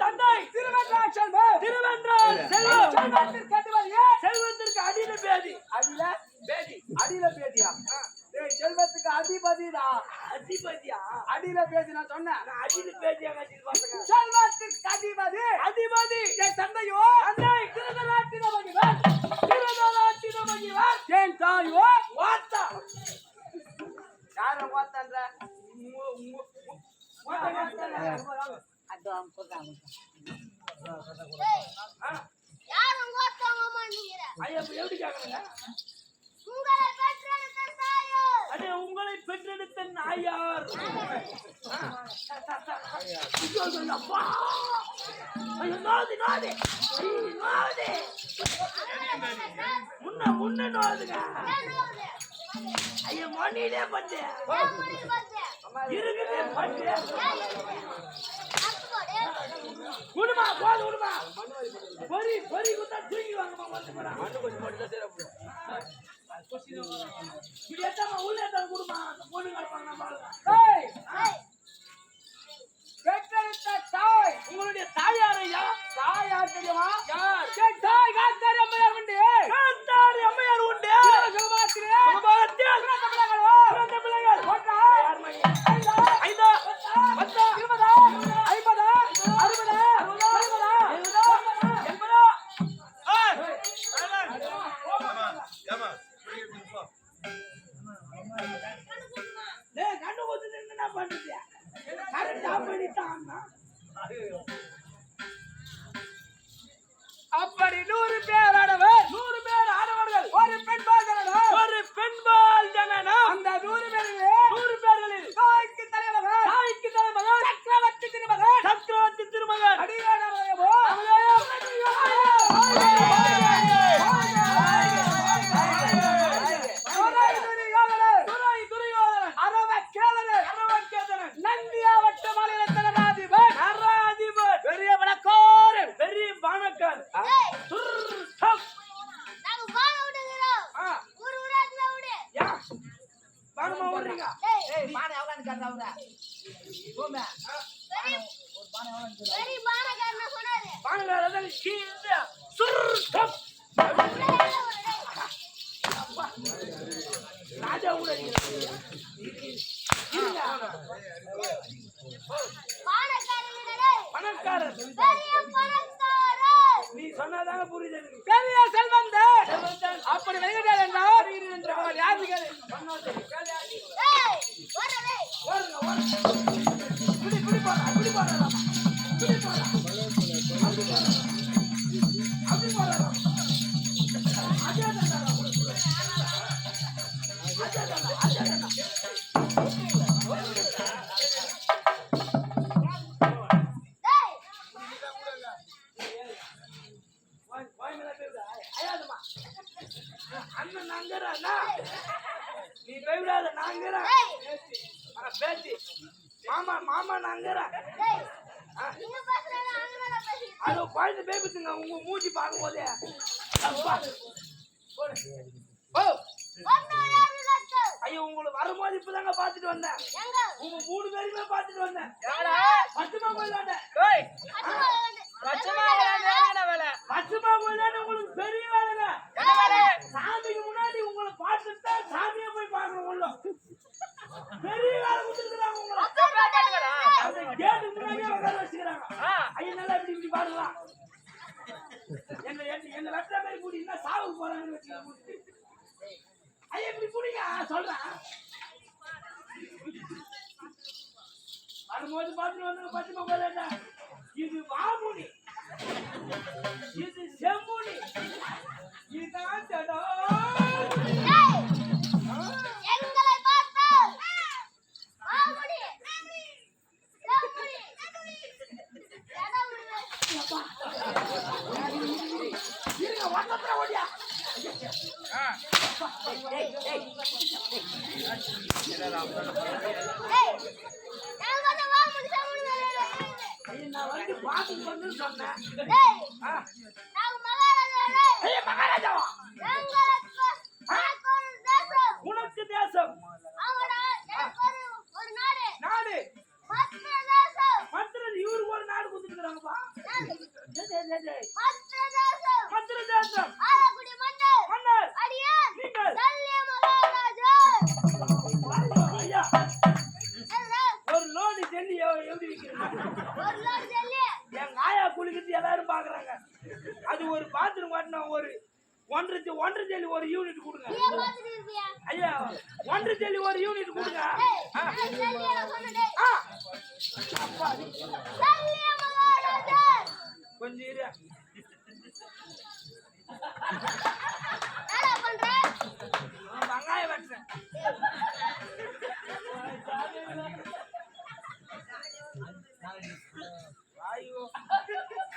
தந்தை திருவென்றால் செல்வம் செல்வம் செல்வத்திற்கு அதிபதியே செல்வத்திற்கு அடியில பேதி அடியில பேதி அடியில பேதியா செல்வத்துக்கு அதிபதிடா. அதிபதியா? அடியில பேசி நான் சொன்னேன் நான் அடியில பேதியா கட்டிட்டு பாத்துங்க செல்வத்திற்கு அதிபதி. அதிபதி. என் தந்தையோ? தந்தை திருதராட்டின மகிழ்வன் திருநாட்டின மகிழ்வார் என் தாயோ? வாத்தா. யார ஓத்தன்ற மு- மு- மு- வாத்தா ஆ, யார் உங்க ஒருத்தவங்க நீங்க ஐயா எப்படி கேக்குறீங்க? உங்களை பெற்றெடுத்த உங்களை பெற்றெடுத்த நாயார். ஐயோ, ஐயோ, முன்ன முன்ன நோவுதுங்க ஐயா மணியிலே பட்டு. இருக்குது பட்டு. குடுமா போது குடுமா பொறி பொறி குத்தா தூக்கி வாங்கம்மா வந்து மண்ணு கொஞ்சம் மட்டும் தான் இப்படி எத்தாம உள்ள எத்தாம குடுமா பொண்ணு கிடப்பாங்க தாய் உங்களுடைய தாயார் ஐயா தாய் யார் தெரியுமா தாய் காத்தாரி அம்மையார் உண்டு காந்தாரி அம்மையார் உண்டு. அப்படி நூறு பேர் ஆடவர் நூறு பேர் ஆடவர்கள் ஒரு பெண் பாக்கிறவர் ஒரு பெண்பால் ஜனனம். அந்த நூறு பேரிலே நூறு பேர்களில் தாய்க்கு தலைவர் தாய்க்கு தலைமகன் சக்கரவர்த்தி திருமகன் சக்கரவர்த்தி திருமகன் அடியானவரோ பானமா ஓடுறீங்க ஏய் பானை எவ்வளவு கட்டாவுற போமே பெரிய பெரிய பானக்காரன சொன்னாரு. பானக்கார தான் கீழே சுர் டப். ராஜா கூட பணக்காரர். பெரிய பணக்காரர். நீ சொன்னாதாங்க புரியுது எனக்கு. பெரிய செல்வந்தர். செல்வந்தன் அப்படி வெளியிட்டார் என்றால் என்றவர் யாரு இப்பதாங்க பாத்துட்டு வந்தேன். உங்க மூணு பேருமே பாத்துட்டு வந்தேன். பச்சுமா கோயிலாண்ட பச்சமா கோயிலாண்ட உங்களுக்கு பெரிய வேலைங்க சாமிக்கு முன்னாடி உங்களை பார்த்துட்டு தான் சாமியை போய் பார்க்கணும் உள்ள. பெரிய வேலை கொடுத்துருக்காங்க உங்களை. கேட்டு முன்னாடியே உட்கார வச்சுக்கிறாங்க. ஐயா நல்லா இப்படி இப்படி பாருங்களா. என்ன என்ன வெட்டுற மாதிரி கூடி என்ன சாவுக்கு போறாங்கன்னு ஐயா இப்படி குடிங்க சொல்றேன். வந்து பச்சை கோயிலாண்ட இது வாமுனி. இது செம்முனி இதான் ஜடம் ஏய். நான் வந்து பார்த்துட்டு வந்து சொன்னேன். மகாராஜாவா? கொஞ்சம் வெங்காயம் வெட்டுறேன்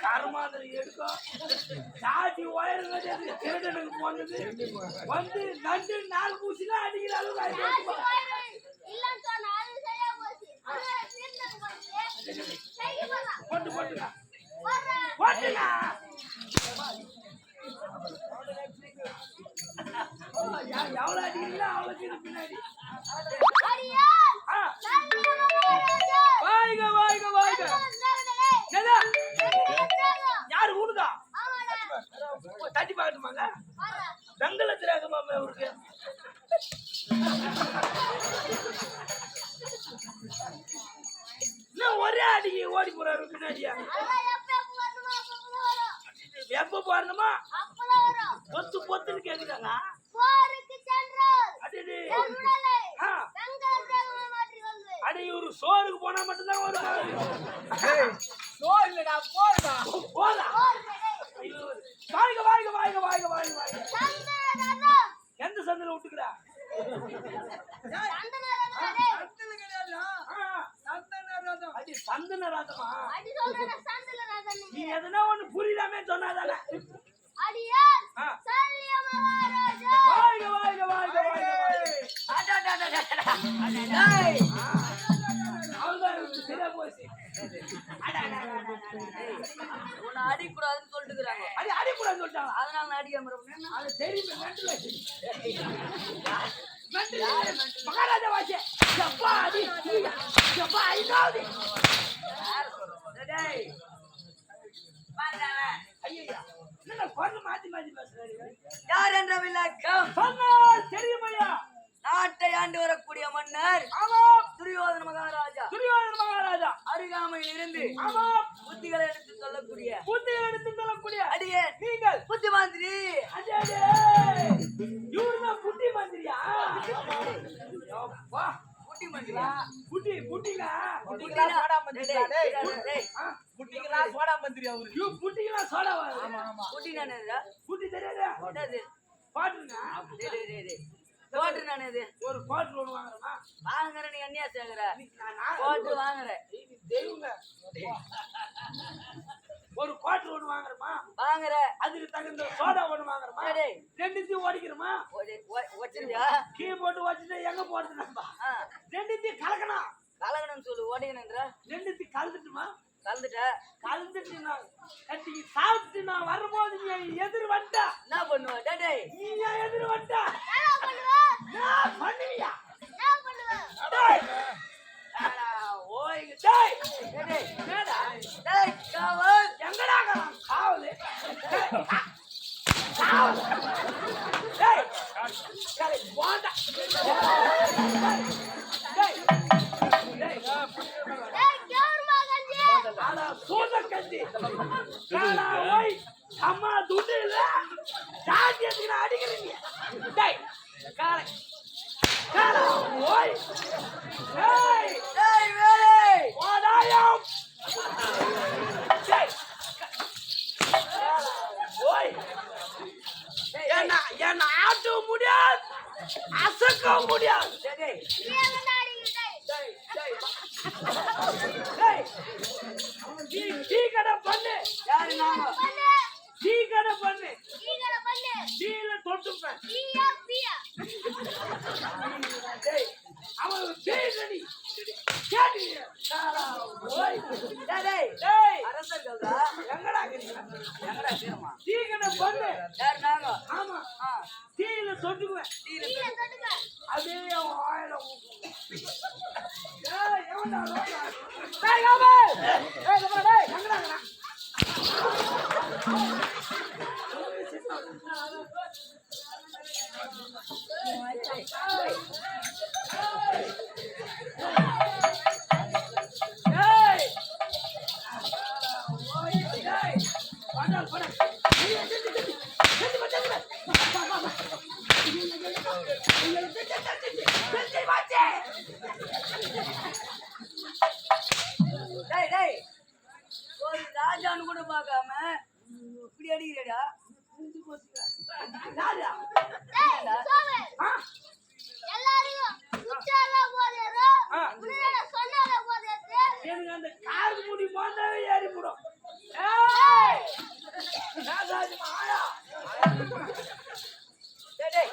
கருமாதிரி எடுக்கும் சாட்டி திருடனுக்கு போனது வந்து நண்டு நாலு பூசிலாம் அடிக்கிற அளவுக்கு ராஜி ஆயிடுச்சு. வாயிரு இல்லன்னு சொன்னா அது சரியா போச்சு அதனால தீர்த்தம் போச்சு செய்ய போலாம் போட்டு போட்டுங்க போடுறேன் போட்டுங்க எவ்வளவு அடிக்கிறீங்களோ அவ்வளவு பின்னாடி வாய்க வாய்க வாய்க? யாரு ஊடுதா தட்டி பார்க்கட்டுமாங்க? போடுறேன் வெங்கலத்து ரகமா அவருக்கு இன்னும் ஒரே அடிக்கு ஓடி போறாரு பின்னாடியா அதெல்லாம் எப்ப எப்ப வரணுமோ அப்ப வரும் வரும். பொத்து பொத்துன்னு கேக்குறாங்க போருக்கு சென்றால் அடி இவரு சோறுக்கு போனா மட்டும்தான் வருவாரு. சோறுலடா போடுடா போதா அடிக்கூடாதுன்னு சொல்லிட்டுக்கிறாங்க. அடி அடிக்கூடாதுன்னு சொல்லிட்டாங்க. அதனால நான் அடிக்காம இருப்பேன் அது தெரியுமே மென்டல் மகாராஜா வாச்சே. எப்பா அடி? எப்பா ஐந்தாவது? நாட்டை ஆண்டு வரக்கூடிய மன்னர் துரியோதன மகாராஜா. துரியோதன மகாராஜா. அருகாமையில் இருந்து ஆமா புத்திகளை எடுத்து சொல்லக்கூடிய புத்தியை எடுத்து சொல்லக்கூடிய அடியே நீங்கள். புத்தி மாதிரி இவருதான் புட்டி மந்திரியா அப்பா. புத்தி மந்திரா புட்டி புட்டிங்க புட்டிங்களா சோடா மந்திரியா? டேய் புட்டிங்களா சோடா மந்திரி அவரு? புட்டிங்கலாம் சோடா ஆமா ஆமா. புட்டி நானேதா புட்டி தெரியாதா. என்னது? பாட்டுங்க டேய் டேய் டேய் டேய். கோட்டு நானேது ஒரு பாட்டு ஒண்ணு வாங்குறமா வாங்குற நீ அண்ணியா சேகுற நான் நான் கோட்டு வாங்குற ஒரு குவாட்டர் ஒண்ணு வாங்குறமா? வாங்குற. அதுக்கு தகுந்த சோடா ஒண்ணு வாங்குறமா? ரெண்டுத்தையும் ஓடிக்கிறோமா? வச்சிருந்தியா கீ போட்டு வச்சுட்டு எங்க போறது நம்ம? ரெண்டுத்தையும் கலக்கணும். கலகணும்னு சொல்லு ஓடிக்கணுன்ற ரெண்டுத்தையும் கலந்துட்டுமா? கலந்துட்ட. கலந்துட்டு நான் கட்டிக்கு சாப்பிட்டு நான் வரும்போது நீ எதிர் வந்தா என்ன பண்ணுவ? டேய் டேய். நீ ஏன் எதிர் வந்தா ராஜான்னு கூட பார்க்காம. இப்படி அடிக்கிறேடா எனக்கு அந்த கார் முடி போந்தாவே ஏறி போடும் ஏய். ராஜாஜி மாயா டேய்,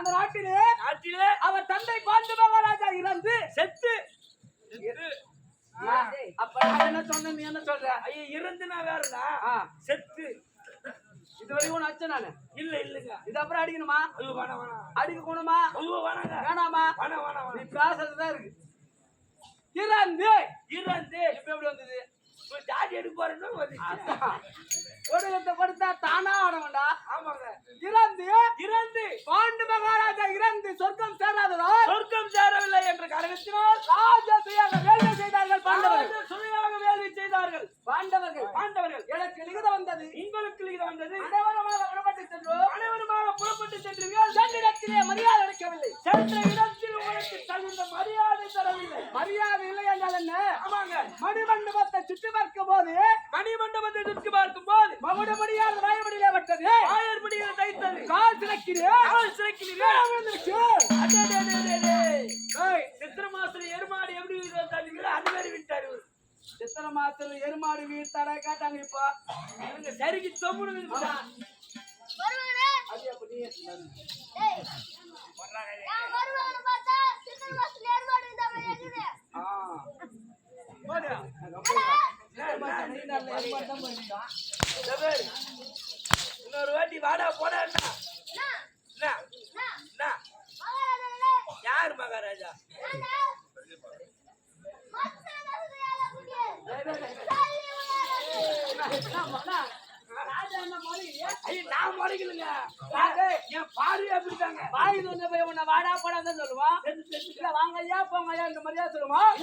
அந்த நாட்டிலே நாட்டிலே அவர் தந்தை பாண்டு மகாராஜா இறந்து செத்து. அப்ப நான் என்ன சொன்னேன் நீ என்ன சொல்ற? ஐயா இறந்து நான் வேறடா செத்து. இது வரைக்கும் அச்ச நானு. இல்ல இல்லங்க. இது அப்புறம் அடிக்கணுமா? ஐயோ வேணாம் வேணாம். அடிக்க கூடமா ஐயோ வேணாங்க. வேணாமா? வேணாம் வேணாம் நீ பேசுறதுதான் இருக்கு. இறந்து. இறந்து. இப்ப எப்படி வந்தது? ஜாதி எடுக்க ஒடுக்கத்தை கொடுத்தா தானா ஆமாங்க. இறந்து இறந்து. பாண்டு மகாராஜா இறந்து சொர்க்கம் சேராததால் சொர்க்கம் சேரவில்லை என்ற காரணத்தினால் ராஜசுயாக வேள்வி செய்தார்கள் பாண்டவர்கள். சுமையாக வேள்வி செய்தார்கள். பாண்டவர்கள் பாண்டவர்கள் எனக்கு வந்தது. உங்களுக்கு வந்தது. அனைவருமாக புறப்பட்டு சென்றோம். அனைவருமாக புறப்பட்டு சென்றீர்கள். மரியாதை ஆமாங்க மணிமண்டபத்தை சுற்றி பார்க்கும் போது மணிமண்டபத்தை சுற்றி பார்க்கும் போது மகுடபடியால் வாயபடியிலே பட்டது வாயற்படியில் தைத்தது. கால் சிறக்கிறேன் கால் சிறக்கிறீர்கள் விழுந்துருச்சு. அடே, அடே, அடே, அடே, அடே. ஏய், சித்திர மாசத்துல எருமாடு எப்படி தள்ளிங்களோ அது மாதிரி விட்டாரு. சித்திர மாசத்துல எருமாடு வீழ்த்தாட கேட்டாங்க இப்போ. இவங்க சரிக்கு தொம்முனு அது அப்படி நான் வருவானு பார்த்தா சித்தர் மாசம் நேர்மாடு இந்த மாதிரி இருக்குது ஆ. போடு. சித்திரை மாசம் நீ நல்ல எருமாடு தான் போயிருக்கான். இந்த பாரு. இன்னொரு வாட்டி வாடா போடா யார் மகாராஜா நான் முறைக்கலுங்க என் பார்வை அப்படித்தாங்க வாங்கி வந்து போய் உன்னை வாடா போடாதான் சொல்லுவான் வாங்க ஐயா போங்க ஐயா இந்த மாதிரியா சொல்லுவான்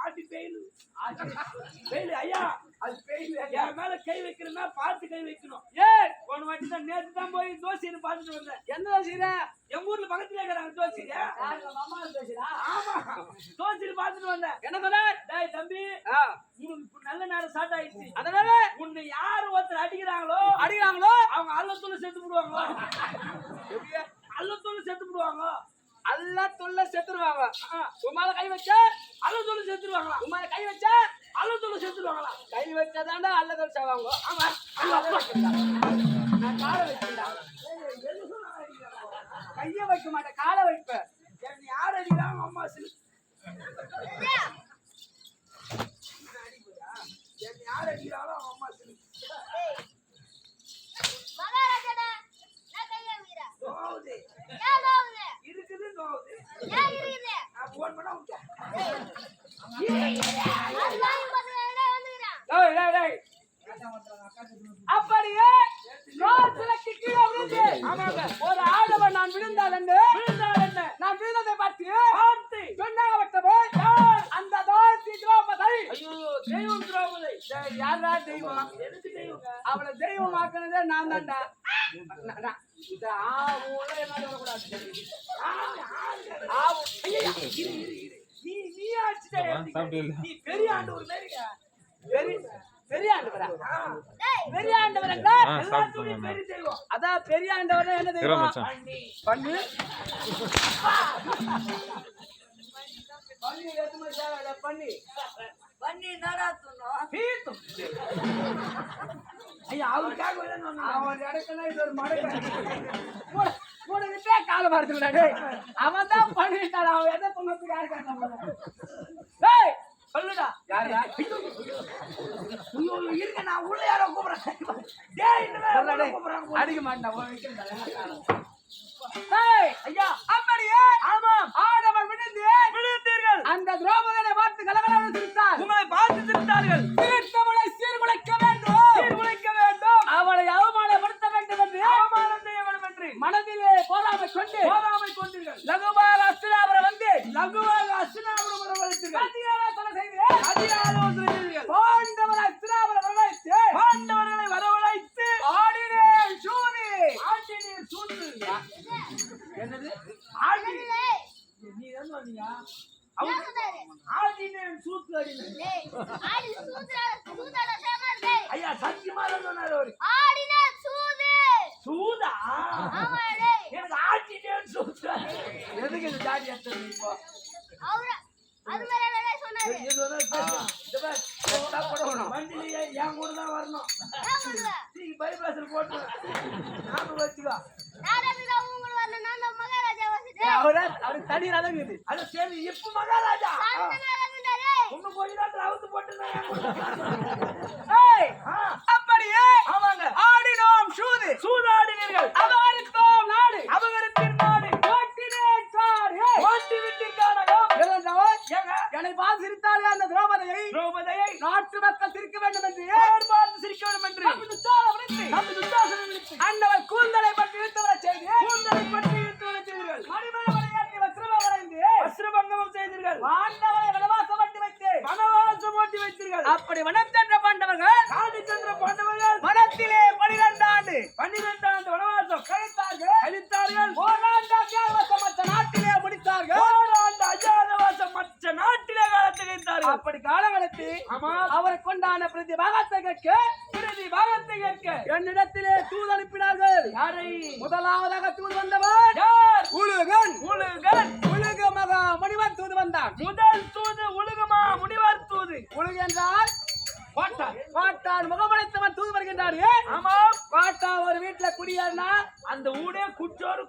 ஆட்டி பெயிலு பெயிலு ஐயா அது பெயிலு என் மேல கை வைக்கிறேன்னா பார்த்து கை வைக்கணும் ஏய் போன வாட்டி தான் நேத்து தான் போய் தோசைன்னு பார்த்துட்டு வந்தேன் எந்த செய்யற எங்க ஊர்ல பக்கத்துல இருக்கிறாங்க தோசைங்க மாமா பேசுறா ஆமா தோசைன்னு பார்த்துட்டு வந்தேன் என்ன சொன்ன டேய் தம்பி உனக்கு நல்ல நேரம் ஸ்டார்ட் ஆயிடுச்சு அதனால உன்னை யாரு ஒருத்தர் அடிக்கிறாங்களோ? அடிக்கிறாங்களோ? அவங்க அல்லத்தூள் செத்து விடுவாங்களோ அல்லத்தூள் செத்து விடுவாங்க எல்லாம் தொல்ல செத்துருவாங்க உமால கை வச்ச அல்லத்தூள் செத்துருவாங்களா? உமால கை வச்ச அல்லத்தூள் செத்துருவாங்களா? கை வச்சாதாண்டா அல்ல தொலைச்சாவாங்க ஆமா நான் காலை வைக்கிறேன்டா. கைய வைக்க மாட்டேன் காலை வைப்பேன். யார் அடிக்கிறாங்க அம்மா? என்னை யார் அவங்க அம்மா சிலு ஏய். அப்படியே ஒரு ஆடவன் நான் விழுந்தால் என்று விழுந்தால் என்ன? நான் விழுந்ததை பார்த்து பார்த்து. சொன்னாகப்பட்டவே அந்த தோசி திரௌபதி. ஐயோ தெய்வம் திரௌபதி. யார்டா தெய்வம்? எதுக்கு அவளை தெய்வம் ஆக்குனதே நான் தான்டா நான் நீ பெரிய ஆண்டு ஒரு மாதிரிங்க பெரிய பெரிய பெரிய அதான் பெரிய ஆண்டவர் என்ன தெய்வம் பண்ணி பண்ணி பண்ணி பண்ணி என்னடா சொன்னோம் தீர்த்தம் ஐயா அவருக்காக வேணும் சொன்னேன். அவன் இடத்துல இது ஒரு மடக்க கூடகிட்டே கால மறுத்துக்கிறாடே அவன் தான் பண்ணிட்டான் அவன் எதை யாரு கேட்டான் டேய் சொல்லுடா யாருடா ஐயோ இருங்க நான் உள்ள யாரோ கூப்பிடுறேன். அடிக்க மாட்டான் ஐயா அப்படியே ஆமாம் ஆடவர் விழுந்து விழுந்தீர்கள் அந்த திரௌபதியை பார்த்து கலகலாக சிரித்தார் உங்களை பார்த்து திருத்தார்கள் தீர்த்தவளை சீர்குலைக்க வேண்டும். சீர்குலைக்க வேண்டும். அவளை அவமானப்படுத்த வேண்டும் என்று அவமானம் செய்ய வேண்டும் என்று மனதிலே போராமை கொண்டு போராமை கொண்டீர்கள். லகுபாக அஸ்திராபுரம் வந்து லகுவாக அசுனாபுரம் வரவழைத்தீர்கள் கத்தியாலோசனை செய்து அதிகாலோசனை செய்தீர்கள் பாண்டவர் அஸ்திராபுரம் வரவழைத்து பாண்டவர்களை வரவழைத்து ஆடினேன் சூரி ஆண்டினீர் சூழ்ந்து என்னது? டேய் நீ என்ன சொன்னீங்க ஐயா சத்தியமா சொன்னாரு அவரு. சூது? சூதா எனக்கு ஆட்டினேன் சூத்து. எதுக்கு இந்த ஜாதி எடுத்தது இப்போ? அவர அது என்ன சொன்னாரு. இது வந்து போடணும். வண்டியில என் கூட தான் வரணும். என்ன பண்ணுவ? நீ பைபாஸில் போட்டு நாம வச்சுக்கோ நாடகத்துல உங்களை வரல நான் தான் மகாராஜா அவரு? அவருக்கு தனி ரதம் அது சரி இப்ப மகாராஜா. அந்த நேரம் டேய் இன்னும் கொஞ்ச நேரத்துல அவுத்து போட்டு நான் என் கூட ஏய், ஆ, அப்படியே ஆமாங்க. ஆடினோம் சூது. சூதாடினீர்கள். அபகரித்தோம் நாடு. அபகரித்தின் நாடு. என்னை பார்த்து அந்த திரௌபதியை. திரௌபதியை. நாட்டு மக்கள் சிரிக்க வேண்டும் என்று பார்த்து சிரிக்க வேண்டும் என்று அண்டவர் கூந்தலை வனவாசம் ஓட்டி வைத்தீர்கள். அப்படி வனம் சென்ற பாண்டவர்கள் காடி சென்ற பாண்டவர்கள் வனத்திலே பனிரெண்டு ஆண்டு பன்னிரண்டு ஆண்டு வனவாசம் கழித்தார்கள். கழித்தார்கள். ஓராண்டு அத்தியாவசம் மற்ற நாட்டிலே முடித்தார்கள். ஓராண்டு அஜாதவாசம் மற்ற நாட்டிலே காலத்தை வைத்தார்கள் அப்படி ஆமா. அவரை கொண்டான பிரதி பாகத்தை கேட்க பிரதி பாகத்தை கேட்க என்னிடத்திலே தூது அனுப்பினார்கள். யாரை? முதலாவதாக தூது வந்தவர் உலகன். உலகன். உலக மகா மணிவன் தூது வந்தான் முதல் தூது உலகமா முனிவர் தூது. உலக என்றால் பாட்டார். பாட்டான் முகமடைத்தவன் தூது வருகின்றார். ஆமாம். பாட்டா ஒரு வீட்டுல குடியேறினா அந்த ஊடே குற்றோரு